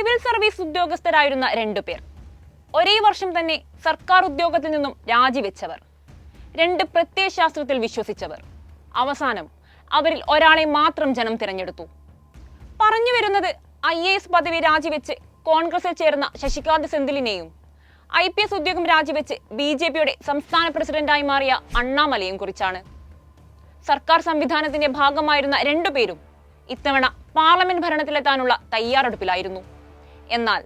Civil service ഉദ്യോഗസ്ഥരായിരുന്ന രണ്ടു പേർ. ഒരേ വർഷം തന്നെ സർക്കാർ ഉദ്യോഗത്തിൽ നിന്നും രാജിവെച്ചവർ. രണ്ട് പ്രത്യയശാസ്ത്രത്തിൽ വിശ്വസിച്ചവർ. അവസാനം അവരിൽ ഒരാളെ മാത്രം ജനം തിരഞ്ഞെടുത്തു. പറഞ്ഞു വരുന്നത് ഐ എ എസ് പദവി രാജിവെച്ച് കോൺഗ്രസിൽ ചേർന്ന ശശികാന്ത് സെന്തിലിനെയും ഐ പി എസ് ഉദ്യോഗം രാജിവെച്ച് ബി ജെ പിയുടെ സംസ്ഥാന പ്രസിഡന്റായി മാറിയ അണ്ണാമലയും കുറിച്ചാണ്. സർക്കാർ സംവിധാനത്തിന്റെ ഭാഗമായിരുന്ന രണ്ടുപേരും ഇത്തവണ പാർലമെന്റ് ഭരണത്തിലെത്താനുള്ള തയ്യാറെടുപ്പിലായിരുന്നു. എന്നാൽ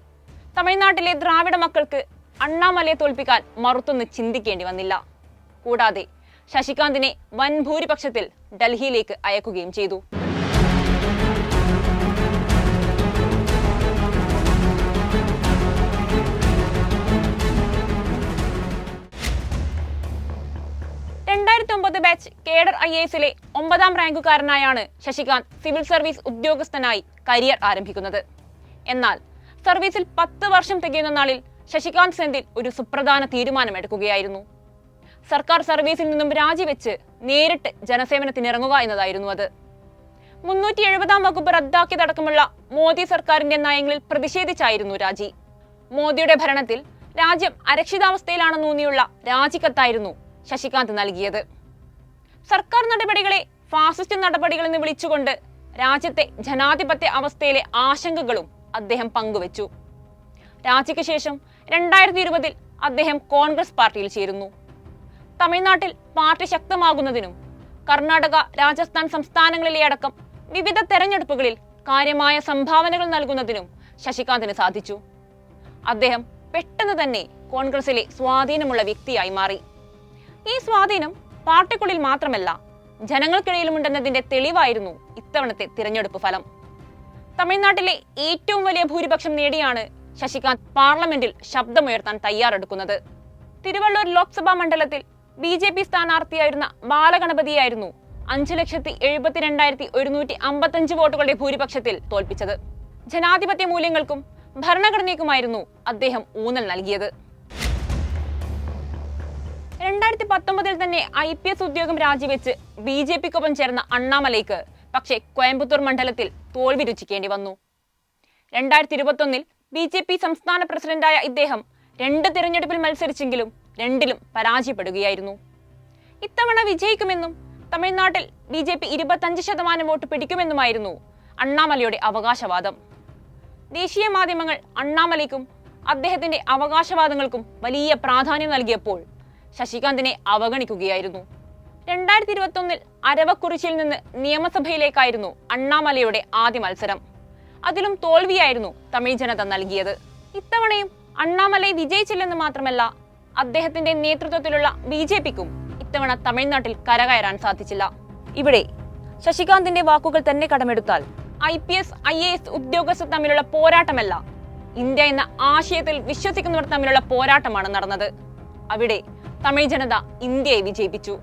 തമിഴ്നാട്ടിലെ ദ്രാവിഡ മക്കൾക്ക് അണ്ണാമലയെ തോൽപ്പിക്കാൻ മറുത്തൊന്ന് ചിന്തിക്കേണ്ടി വന്നില്ല. കൂടാതെ ശശികാന്തിനെ വൻ ഭൂരിപക്ഷത്തിൽ ഡൽഹിയിലേക്ക് അയക്കുകയും ചെയ്തു. രണ്ടായിരത്തി ഒമ്പത് ബാച്ച് കേഡർ ഐ എസിലെ ഒമ്പതാം റാങ്കുകാരനായാണ് ശശികാന്ത് സിവിൽ സർവീസ് ഉദ്യോഗസ്ഥനായി കരിയർ ആരംഭിക്കുന്നത്. എന്നാൽ സർവീസിൽ പത്ത് വർഷം തികയുന്ന നാളിൽ ശശികാന്ത് സെന്തിൽ ഒരു സുപ്രധാന തീരുമാനമെടുക്കുകയായിരുന്നു. സർക്കാർ സർവീസിൽ നിന്നും രാജിവെച്ച് നേരിട്ട് ജനസേവനത്തിനിറങ്ങുക എന്നതായിരുന്നു അത്. മുന്നൂറ്റി എഴുപതാം വകുപ്പ് റദ്ദാക്കിയതടക്കമുള്ള മോദി സർക്കാരിന്റെ നയങ്ങളിൽ പ്രതിഷേധിച്ചായിരുന്നു രാജി. മോദിയുടെ ഭരണത്തിൽ രാജ്യം അരക്ഷിതാവസ്ഥയിലാണെന്നൂന്നിയുള്ള രാജിക്കത്തായിരുന്നു ശശികാന്ത് നൽകിയത്. സർക്കാർ നടപടികളെ ഫാസിസ്റ്റ് നടപടികളെന്ന് വിളിച്ചുകൊണ്ട് രാജ്യത്തെ ജനാധിപത്യ അവസ്ഥയിലെ ആശങ്കകളും അദ്ദേഹം പങ്കുവച്ചു. രാജിക്ക് ശേഷം രണ്ടായിരത്തി ഇരുപതിൽ അദ്ദേഹം കോൺഗ്രസ് പാർട്ടിയിൽ ചേരുന്നു. തമിഴ്നാട്ടിൽ പാർട്ടി ശക്തമാകുന്നതിനും കർണാടക രാജസ്ഥാൻ സംസ്ഥാനങ്ങളിലെ അടക്കം വിവിധ തെരഞ്ഞെടുപ്പുകളിൽ കാര്യമായ സംഭാവനകൾ നൽകുന്നതിനും ശശികാന്തിന് സാധിച്ചു. അദ്ദേഹം പെട്ടെന്ന് തന്നെ കോൺഗ്രസിലെ സ്വാധീനമുള്ള വ്യക്തിയായി മാറി. ഈ സ്വാധീനം പാർട്ടിക്കുള്ളിൽ മാത്രമല്ല ജനങ്ങൾക്കിടയിലുമുണ്ടെന്നതിന്റെ തെളിവായിരുന്നു ഇത്തവണത്തെ തിരഞ്ഞെടുപ്പ് ഫലം. തമിഴ്നാട്ടിലെ ഏറ്റവും വലിയ ഭൂരിപക്ഷം നേടിയാണ് ശശികാന്ത്. പാർലമെന്റിൽ ശബ്ദമുയർത്താൻ തയ്യാറെടുക്കുന്നത്. തിരുവള്ളൂർ ലോക്സഭാ മണ്ഡലത്തിൽ ബി ജെ പി സ്ഥാനാർത്ഥിയായിരുന്ന ബാലഗണപതിയായിരുന്നു അഞ്ചു ലക്ഷത്തി എഴുപത്തിരണ്ടായിരത്തി ഒരുന്നൂറ്റി അമ്പത്തഞ്ച് വോട്ടുകളുടെ ഭൂരിപക്ഷത്തിൽ തോൽപ്പിച്ചത്. ജനാധിപത്യ മൂല്യങ്ങൾക്കും ഭരണഘടനയ്ക്കുമായിരുന്നു അദ്ദേഹം ഊന്നൽ നൽകിയത്. രണ്ടായിരത്തി പത്തൊമ്പതിൽ തന്നെ ഐ പി എസ് ഉദ്യോഗം രാജിവെച്ച് ബി ജെ പിക്കൊപ്പം ചേർന്ന അണ്ണാമലയ്ക്ക് പക്ഷേ കോയമ്പത്തൂർ മണ്ഡലത്തിൽ തോൽവി രുചിക്കേണ്ടി വന്നു. രണ്ടായിരത്തി ഇരുപത്തൊന്നിൽ ബി ജെ പി സംസ്ഥാന പ്രസിഡന്റായ ഇദ്ദേഹം രണ്ട് തിരഞ്ഞെടുപ്പിൽ മത്സരിച്ചെങ്കിലും രണ്ടിലും പരാജയപ്പെടുകയായിരുന്നു. ഇത്തവണ വിജയിക്കുമെന്നും തമിഴ്നാട്ടിൽ ബി ജെ പി ഇരുപത്തഞ്ച് ശതമാനം വോട്ട് പിടിക്കുമെന്നുമായിരുന്നു അണ്ണാമലയുടെ അവകാശവാദം. ദേശീയ മാധ്യമങ്ങൾ അണ്ണാമലയ്ക്കും അദ്ദേഹത്തിന്റെ അവകാശവാദങ്ങൾക്കും വലിയ പ്രാധാന്യം നൽകിയപ്പോൾ ശശികാന്തിനെ അവഗണിക്കുകയായിരുന്നു. രണ്ടായിരത്തി ഇരുപത്തൊന്നിൽ അരവക്കുറിച്ചിയിൽ നിന്ന് നിയമസഭയിലേക്കായിരുന്നു അണ്ണാമലയുടെ ആദ്യ മത്സരം. അതിലും തോൽവിയായിരുന്നു തമിഴ് ജനത നൽകിയത്. ഇത്തവണയും അണ്ണാമലൈ വിജയിച്ചില്ലെന്ന് മാത്രമല്ല അദ്ദേഹത്തിന്റെ നേതൃത്വത്തിലുള്ള ബി ജെ പിക്കും ഇത്തവണ തമിഴ്നാട്ടിൽ കരകയറാൻ സാധിച്ചില്ല. ഇവിടെ ശശികാന്തിന്റെ വാക്കുകൾ തന്നെ കടമെടുത്താൽ I P S I A S ഉദ്യോഗസ്ഥർ തമ്മിലുള്ള പോരാട്ടമല്ല ഇന്ത്യ എന്ന ആശയത്തിൽ വിശ്വസിക്കുന്നവർ തമ്മിലുള്ള പോരാട്ടമാണ് നടന്നത്. അവിടെ തമിഴ് ജനത ഇന്ത്യയെ വിജയിപ്പിച്ചു.